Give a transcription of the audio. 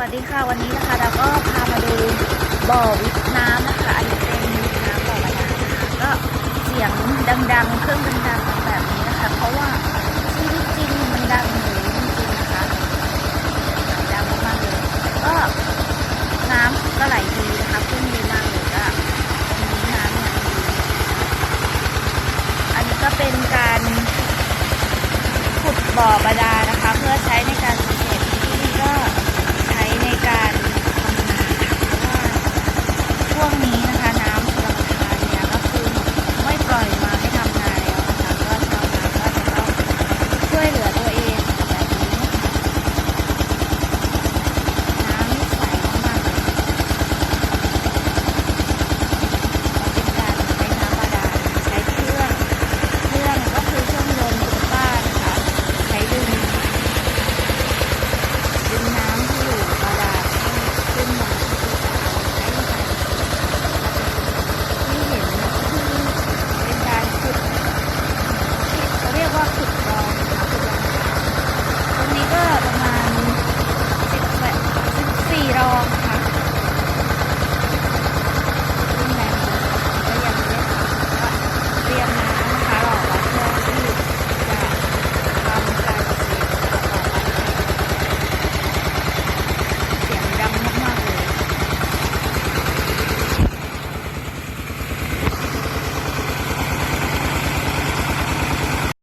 วัสดีค่ะวันนี้นะคะเราก็พามาดูบ่อวิทน้ำนะคะอันนี้เป็นวิทน้ำบ่อบาดาลนะคะก็เสียงดังๆ เครื่องดังๆแบบนี้นะคะ เพราะว่าชีวิตจริงมันดังหนูจริงนะคะดังมากๆเลยก็น้ำก็ไหลดีนะคะขึ้นดีมากเลยก็ตรงนี้น้ำเนี่ยดีอันนี้ก็เป็นการขุดบ่อบาดาลนะคะ เพื่อใช้ใน